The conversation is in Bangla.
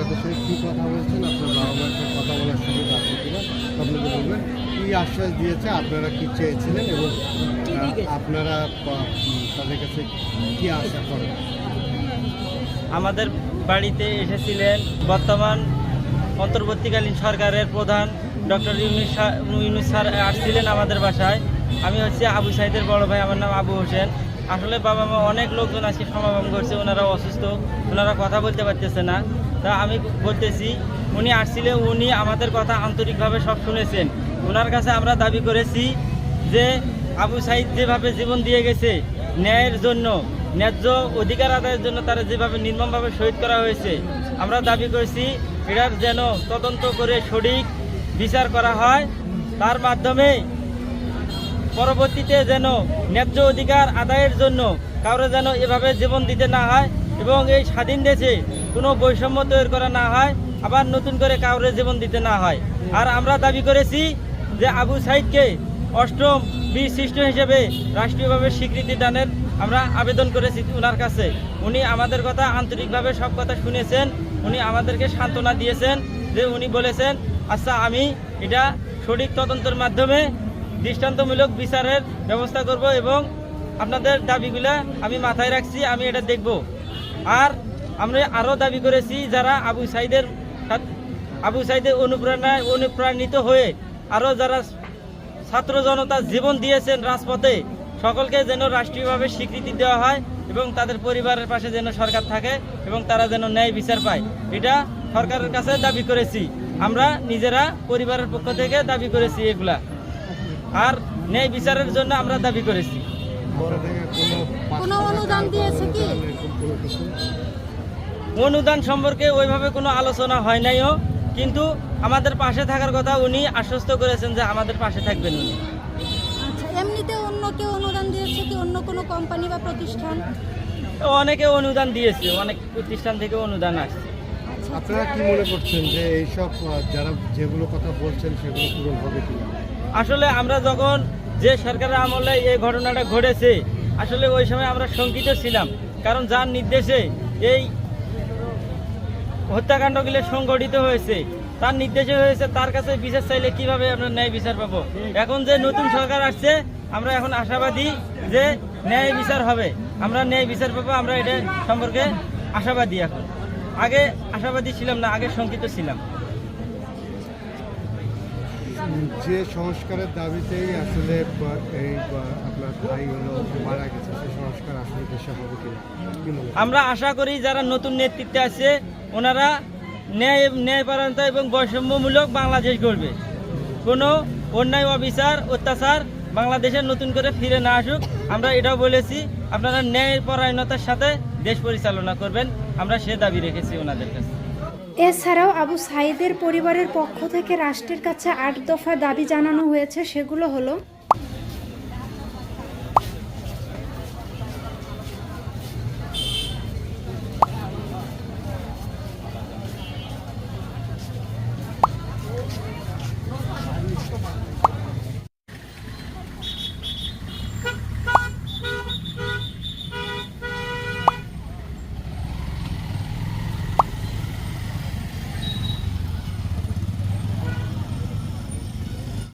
তাদের সঙ্গে কী কথা বলছেন আপনার বাবা মায়ের সাথে কথা বলার সুযোগ আছে কিনা আপনাকে বলবেন। কী আশ্বাস দিয়েছে আপনারা কী চেয়েছিলেন এবং আপনারা তাদের কাছে কী আশা করেন? আমাদের বাড়িতে এসেছিলেন বর্তমান অন্তর্বর্তীকালীন সরকারের প্রধান ডক্টর ইউনুস ইউনুস স্যার আসছিলেন আমাদের বাসায়। আমি হচ্ছে আবু সাইদের বড় ভাই আমার নাম আবু হোসেন। আসলে বাবা মা অনেক লোকজন আজকে সমাগম করছে, ওনারা অসুস্থ, ওনারা কথা বলতে পারতেছে না। তা আমি বলতেছি, উনি আসছিলেন উনি আমাদের কথা আন্তরিকভাবে সব শুনেছেন। ওনার কাছে আমরা দাবি করেছি যে আবু সাইদ যেভাবে জীবন দিয়ে গেছে, ন্যায়ের জন্য, ন্যায্য অধিকার আদায়ের জন্য তারা যেভাবে নির্মমভাবে শহীদ করা হয়েছে, আমরা দাবি করেছি, এটার যেন তদন্ত করে সঠিক বিচার করা হয়। তার মাধ্যমে পরবর্তীতে যেন ন্যায্য অধিকার আদায়ের জন্য কারও যেন এভাবে জীবন দিতে না হয় এবং এই স্বাধীন দেশে কোনো বৈষম্য তৈরি করা না হয়, আবার নতুন করে কাউরে জীবন দিতে না হয়। আর আমরা দাবি করেছি যে আবু সাইদকে অষ্টম বীর সৃষ্ট হিসেবে রাষ্ট্রীয়ভাবে স্বীকৃতি দানের আমরা আবেদন করেছি ওনার কাছে। উনি আমাদের কথা আন্তরিকভাবে সব কথা শুনেছেন, উনি আমাদেরকে সান্ত্বনা দিয়েছেন যে উনি বলেছেন আচ্ছা আমি এটা সঠিক তদন্তের মাধ্যমে দৃষ্টান্তমূলক বিচারের ব্যবস্থা করব এবং আপনাদের দাবিগুলা আমি মাথায় রাখছি, আমি এটা দেখব। আর আমরা আরও দাবি করেছি, যারা আবু সাইদের আবু সাইদের অনুপ্রেরণায় অনুপ্রাণিত হয়ে আরও যারা ছাত্র জনতা জীবন দিয়েছেন রাজপথে, সকলকে যেন রাষ্ট্রীয়ভাবে স্বীকৃতি দেওয়া হয় এবং তাদের পরিবারের পাশে যেন সরকার থাকে এবং তারা যেন ন্যায় বিচার পায়। এটা সরকারের কাছে দাবি করেছি। আমরা নিজেরা পরিবারের পক্ষ থেকে দাবি করেছি এগুলা। আর ন্যায় বিচারের জন্য আমরা দাবি করেছি? অনুদান সম্পর্কে ওইভাবে কোনো আলোচনা হয় নাইও কিন্তু আমাদের পাশে থাকার কথা উনি আশ্বস্ত করেছেন যে আমাদের পাশে থাকবেন উনি। আচ্ছা এমনিতে অন্য কেউ অনুদান দিয়েছে কি? অন্য কোনো কোম্পানি বা প্রতিষ্ঠান? অনেকে অনুদান দিয়েছে অনেক প্রতিষ্ঠান থেকে অনুদান আসছে। আচ্ছা। আপনারা কি মনে করছেন যে এইসব যারা যেগুলো কথা বলছেন সেগুলো পূরণ হবে কিনা? আসলে আমরা যখন যে সরকারের আমলে এই ঘটনাটা ঘটেছে, আসলে ওই সময় আমরা শঙ্কিত ছিলাম। কারণ যার নির্দেশে এই হত্যাকাণ্ডগুলো সংগঠিত হয়েছে, তার নির্দেশে হয়েছে, তার কাছে বিচার চাইলে কীভাবে আমরা ন্যায় বিচার পাবো? এখন যে নতুন সরকার আসছে, আমরা এখন আশাবাদী যে ন্যায় বিচার হবে। আমরা ন্যায় বিচার পাবো, আমরা এটা সম্পর্কে আশাবাদী এখন। আগে আশাবাদী ছিলাম না, আগে শঙ্কিত ছিলাম। যে সংস্কারের দাবিতেই আসলে এই আপনার ভাই হলো মারা গেছে সেই সংস্কার আসলে দেশে হবে কিনা? আমরা আশা করি যারা নতুন নেতৃত্বে আছে, ওনারা ন্যায়, ন্যায়পরায়ণতা এবং বৈষম্যমূলক বাংলাদেশ গড়বে। কোনো অন্যায়, অবিচার, অত্যাচার বাংলাদেশের নতুন করে ফিরে না আসুক। আমরা এটাও বলেছি, আপনারা ন্যায়পরায়ণতার সাথে দেশ পরিচালনা করবেন। আমরা সে দাবি রেখেছি ওনাদের কাছে। এছাড়াও আবু সাইদের পরিবারের পক্ষ থেকে রাষ্ট্রের কাছে আট দফা দাবি জানানো হয়েছে, সেগুলো হলো